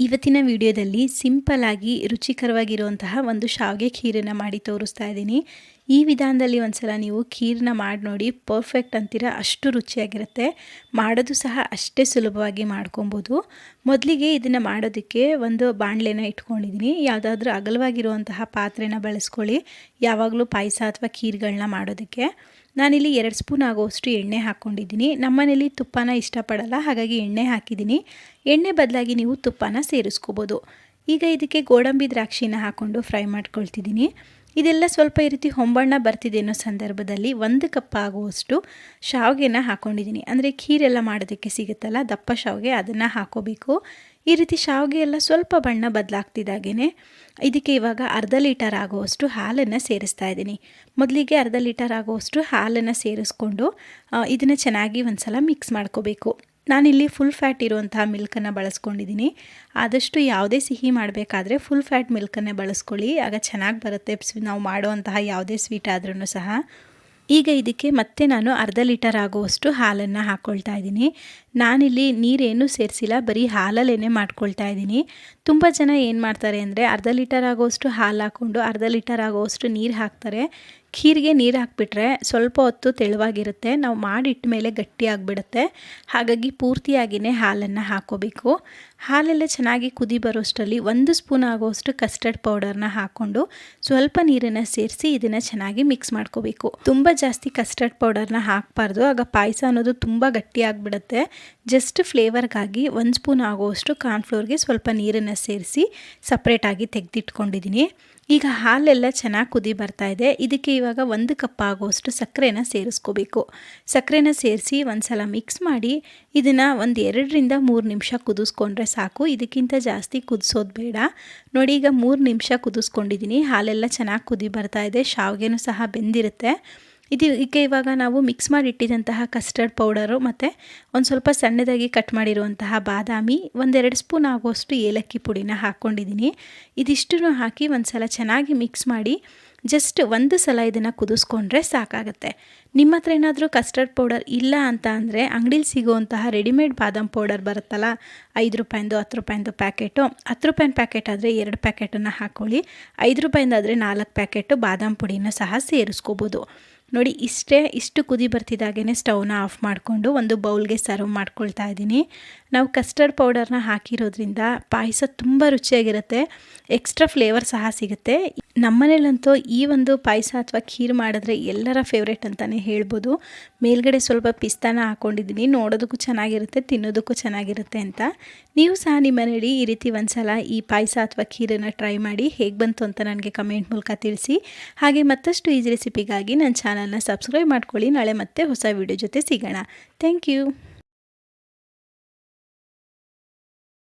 ಇವತ್ತಿನ ವಿಡಿಯೋದಲ್ಲಿ ಸಿಂಪಲ್ಲಾಗಿ ರುಚಿಕರವಾಗಿರುವಂತಹ ಒಂದು ಶಾವಿಗೆ ಖೀರನ್ನು ಮಾಡಿ ತೋರಿಸ್ತಾ ಇದ್ದೀನಿ. ಈ ವಿಧಾನದಲ್ಲಿ ಒಂದ್ಸಲ ನೀವು ಖೀರನ್ನ ಮಾಡಿ ನೋಡಿ ಪರ್ಫೆಕ್ಟ್ ಅಂತೀರ, ಅಷ್ಟು ರುಚಿಯಾಗಿರುತ್ತೆ. ಮಾಡೋದು ಸಹ ಅಷ್ಟೇ ಸುಲಭವಾಗಿ ಮಾಡ್ಕೊಬೋದು. ಮೊದಲಿಗೆ ಇದನ್ನು ಮಾಡೋದಕ್ಕೆ ಒಂದು ಬಾಣಲೆನ ಇಟ್ಕೊಂಡಿದ್ದೀನಿ. ಯಾವುದಾದ್ರೂ ಅಗಲವಾಗಿರುವಂತಹ ಪಾತ್ರೆನ ಬಳಸ್ಕೊಳ್ಳಿ. ಯಾವಾಗಲೂ ಪಾಯಸ ಅಥವಾ ಖೀರ್ಗಳನ್ನ ಮಾಡೋದಕ್ಕೆ. ನಾನಿಲ್ಲಿ ಎರಡು ಸ್ಪೂನ್ ಆಗೋಷ್ಟು ಎಣ್ಣೆ ಹಾಕ್ಕೊಂಡಿದ್ದೀನಿ. ನಮ್ಮನೇಲಿ ತುಪ್ಪನ ಇಷ್ಟಪಡಲ್ಲ, ಹಾಗಾಗಿ ಎಣ್ಣೆ ಹಾಕಿದ್ದೀನಿ. ಎಣ್ಣೆ ಬದಲಾಗಿ ನೀವು ತುಪ್ಪನ ಸೇರಿಸ್ಕೋಬೋದು. ಈಗ ಇದಕ್ಕೆ ಗೋಡಂಬಿ ದ್ರಾಕ್ಷಿನ ಹಾಕ್ಕೊಂಡು ಫ್ರೈ ಮಾಡ್ಕೊಳ್ತಿದ್ದೀನಿ. ಇದೆಲ್ಲ ಸ್ವಲ್ಪ ಈ ರೀತಿ ಹೊಂಬಣ್ಣ ಬರ್ತಿದೆ ಅನ್ನೋ ಸಂದರ್ಭದಲ್ಲಿ ಒಂದು ಕಪ್ ಆಗುವಷ್ಟು ಶಾವಿಗೆನ ಹಾಕ್ಕೊಂಡಿದ್ದೀನಿ ಅಂದರೆ ಖೀರೆಲ್ಲ ಮಾಡೋದಕ್ಕೆ ಸಿಗುತ್ತಲ್ಲ, ದಪ್ಪ ಶಾವಿಗೆ ಅದನ್ನು ಹಾಕೋಬೇಕು. ಈ ರೀತಿ ಶಾವಿಗೆ ಎಲ್ಲ ಸ್ವಲ್ಪ ಬಣ್ಣ ಬದಲಾಗ್ತಿದ್ದಾಗೇ ಇದಕ್ಕೆ ಇವಾಗ ಅರ್ಧ ಲೀಟರ್ ಆಗುವಷ್ಟು ಹಾಲನ್ನು ಸೇರಿಸ್ತಾ ಇದ್ದೀನಿ. ಮೊದಲಿಗೆ ಅರ್ಧ ಲೀಟರ್ ಆಗುವಷ್ಟು ಹಾಲನ್ನು ಸೇರಿಸ್ಕೊಂಡು ಇದನ್ನು ಚೆನ್ನಾಗಿ ಒಂದು ಸಲ ಮಿಕ್ಸ್ ಮಾಡ್ಕೋಬೇಕು. ನಾನಿಲ್ಲಿ ಫುಲ್ ಫ್ಯಾಟ್ ಇರುವಂತಹ ಮಿಲ್ಕನ್ನು ಬಳಸ್ಕೊಂಡಿದ್ದೀನಿ. ಆದಷ್ಟು ಯಾವುದೇ ಸಿಹಿ ಮಾಡಬೇಕಾದ್ರೆ ಫುಲ್ ಫ್ಯಾಟ್ ಮಿಲ್ಕನ್ನೇ ಬಳಸ್ಕೊಳ್ಳಿ. ಆಗ ಚೆನ್ನಾಗಿ ಬರುತ್ತೆ. ನಾವು ಮಾಡುವಂತಹ ಯಾವುದೇ ಸ್ವೀಟ್ ಆದ್ರೂ ಸಹ. ಈಗ ಇದಕ್ಕೆ ಮತ್ತೆ ನಾನು ಅರ್ಧ ಲೀಟರ್ ಆಗುವಷ್ಟು ಹಾಲನ್ನು ಹಾಕ್ಕೊಳ್ತಾ ಇದ್ದೀನಿ. ನಾನಿಲ್ಲಿ ನೀರೇನು ಸೇರಿಸಿಲ್ಲ, ಬರೀ ಹಾಲಲ್ಲೇನೆ ಮಾಡ್ಕೊಳ್ತಾ ಇದ್ದೀನಿ. ತುಂಬ ಜನ ಏನು ಮಾಡ್ತಾರೆ ಅಂದರೆ ಅರ್ಧ ಲೀಟರ್ ಆಗುವಷ್ಟು ಹಾಲು ಹಾಕ್ಕೊಂಡು ಅರ್ಧ ಲೀಟರ್ ಆಗುವಷ್ಟು ನೀರು ಹಾಕ್ತಾರೆ. ಖೀರಿಗೆ ನೀರು ಹಾಕಿಬಿಟ್ರೆ ಸ್ವಲ್ಪ ಹೊತ್ತು ತೆಳುವಾಗಿರುತ್ತೆ. ನಾವು ಮಾಡಿಟ್ಟ ಮೇಲೆ ಗಟ್ಟಿ ಆಗಿಬಿಡುತ್ತೆ. ಹಾಗಾಗಿ ಪೂರ್ತಿಯಾಗಿಯೇ ಹಾಲನ್ನು ಹಾಕೋಬೇಕು. ಹಾಲೆಲ್ಲ ಚೆನ್ನಾಗಿ ಕುದಿ ಬರೋಷ್ಟರಲ್ಲಿ ಒಂದು ಸ್ಪೂನ್ ಆಗೋಷ್ಟು ಕಸ್ಟರ್ಡ್ ಪೌಡರ್ನ ಹಾಕ್ಕೊಂಡು ಸ್ವಲ್ಪ ನೀರನ್ನು ಸೇರಿಸಿ ಇದನ್ನು ಚೆನ್ನಾಗಿ ಮಿಕ್ಸ್ ಮಾಡ್ಕೋಬೇಕು. ತುಂಬ ಜಾಸ್ತಿ ಕಸ್ಟರ್ಡ್ ಪೌಡರ್ನ ಹಾಕಬಾರ್ದು. ಆಗ ಪಾಯಸ ಅನ್ನೋದು ತುಂಬ ಗಟ್ಟಿ ಆಗಿಬಿಡುತ್ತೆ. ಜಸ್ಟ್ ಫ್ಲೇವರ್ಗಾಗಿ ಒಂದು ಸ್ಪೂನ್ ಆಗುವಷ್ಟು ಕಾರ್ನ್ಫ್ಲೋರ್ಗೆ ಸ್ವಲ್ಪ ನೀರನ್ನು ಸೇರಿಸಿ ಸಪ್ರೇಟಾಗಿ ತೆಗೆದಿಟ್ಕೊಂಡಿದ್ದೀನಿ. ಈಗ ಹಾಲೆಲ್ಲ ಚೆನ್ನಾಗಿ ಕುದಿ ಬರ್ತಾ ಇದೆ. ಇದಕ್ಕೆ ಇವಾಗ ಒಂದು ಕಪ್ ಆಗುವಷ್ಟು ಸಕ್ಕರೆನ ಸೇರಿಸ್ಕೋಬೇಕು. ಸಕ್ಕರೆನ ಸೇರಿಸಿ ಒಂದು ಸಲ ಮಿಕ್ಸ್ ಮಾಡಿ ಇದನ್ನು ಒಂದು ಎರಡರಿಂದ ಮೂರು ನಿಮಿಷ ಕುದಿಸ್ಕೊಂಡ್ರೆ ಸಾಕು. ಇದಕ್ಕಿಂತ ಜಾಸ್ತಿ ಕುದಿಸೋದು ಬೇಡ. ನೋಡಿ, ಈಗ ಮೂರು ನಿಮಿಷ ಕುದಿಸ್ಕೊಂಡಿದ್ದೀನಿ. ಹಾಲೆಲ್ಲ ಚೆನ್ನಾಗಿ ಕುದಿ ಬರ್ತಾ ಇದೆ. ಶಾವಿಗೆನೂ ಸಹ ಬೆಂದಿರುತ್ತೆ. ಇದಕ್ಕೆ ಇವಾಗ ನಾವು ಮಿಕ್ಸ್ ಮಾಡಿಟ್ಟಿದಂತಹ ಕಸ್ಟರ್ಡ್ ಪೌಡರು ಮತ್ತು ಒಂದು ಸ್ವಲ್ಪ ಸಣ್ಣದಾಗಿ ಕಟ್ ಮಾಡಿರುವಂತಹ ಬಾದಾಮಿ, ಒಂದೆರಡು ಸ್ಪೂನ್ ಆಗುವಷ್ಟು ಏಲಕ್ಕಿ ಪುಡಿನ ಹಾಕ್ಕೊಂಡಿದ್ದೀನಿ ಇದಿಷ್ಟನ್ನು ಹಾಕಿ ಒಂದು ಸಲ ಚೆನ್ನಾಗಿ ಮಿಕ್ಸ್ ಮಾಡಿ ಜಸ್ಟ್ ಒಂದು ಸಲ ಇದನ್ನು ಕುದಿಸ್ಕೊಂಡ್ರೆ ಸಾಕಾಗುತ್ತೆ. ನಿಮ್ಮ ಹತ್ರ ಏನಾದರೂ ಕಸ್ಟರ್ಡ್ ಪೌಡರ್ ಇಲ್ಲ ಅಂತ ಅಂದರೆ ಅಂಗಡೀಲಿ ಸಿಗುವಂತಹ ರೆಡಿಮೇಡ್ ಬಾದಾಮ್ ಪೌಡರ್ ಬರುತ್ತಲ್ಲ, ಐದು ರೂಪಾಯಿಂದು, ಹತ್ತು ರೂಪಾಯಿಂದು ಪ್ಯಾಕೆಟು ಹತ್ತು ರೂಪಾಯಿನ ಪ್ಯಾಕೆಟ್ ಆದರೆ ಎರಡು ಪ್ಯಾಕೆಟನ್ನು ಹಾಕ್ಕೊಳ್ಳಿ ಐದು ರೂಪಾಯಿಂದಾದರೆ ನಾಲ್ಕು ಪ್ಯಾಕೆಟು ಬಾದಾಮ್ ಪುಡಿನ ಸಹ ಸೇರಿಸ್ಕೋಬೋದು. ನೋಡಿ, ಇಷ್ಟೇ, ಇಷ್ಟು ಕುದಿ ಬರ್ತಿದ್ದಾಗೇ ಸ್ಟವ್ನ ಆಫ್ ಮಾಡಿಕೊಂಡು ಒಂದು ಬೌಲ್ಗೆ ಸರ್ವ್ ಮಾಡ್ಕೊಳ್ತಾ ಇದ್ದೀನಿ. ನಾವು ಕಸ್ಟರ್ಡ್ ಪೌಡರ್ನ ಹಾಕಿರೋದ್ರಿಂದ ಪಾಯಸ ತುಂಬ ರುಚಿಯಾಗಿರುತ್ತೆ. ಎಕ್ಸ್ಟ್ರಾ ಫ್ಲೇವರ್ ಸಹ ಸಿಗುತ್ತೆ. ನಮ್ಮನೇಲಂತೂ ಈ ಒಂದು ಪಾಯಸ ಅಥವಾ ಖೀರ್ ಮಾಡಿದ್ರೆ ಎಲ್ಲರ ಫೇವ್ರೇಟ್ ಅಂತಲೇ ಹೇಳ್ಬೋದು. ಮೇಲ್ಗಡೆ ಸ್ವಲ್ಪ ಪಿಸ್ತಾನ ಹಾಕ್ಕೊಂಡಿದ್ದೀನಿ ನೋಡೋದಕ್ಕೂ ಚೆನ್ನಾಗಿರುತ್ತೆ, ತಿನ್ನೋದಕ್ಕೂ ಚೆನ್ನಾಗಿರುತ್ತೆ ಅಂತ. ನೀವು ಸಹ ನಿಮ್ಮ ಮನೇಲಿ ಈ ರೀತಿ ಒಂದ್ಸಲ ಈ ಪಾಯಸ ಅಥವಾ ಖೀರನ್ನು ಟ್ರೈ ಮಾಡಿ ಹೇಗೆ ಬಂತು ಅಂತ ನನಗೆ ಕಮೆಂಟ್ ಮೂಲಕ ತಿಳಿಸಿ. ಹಾಗೆ ಮತ್ತಷ್ಟು ಈಜಿ ರೆಸಿಪಿಗಾಗಿ ನನ್ನ ಚಾನಲ್ನ ಸಬ್ಸ್ಕ್ರೈಬ್ ಮಾಡ್ಕೊಳ್ಳಿ. ನಾಳೆ ಮತ್ತೆ ಹೊಸ ವಿಡಿಯೋ ಜೊತೆ ಸಿಗೋಣ. Thank you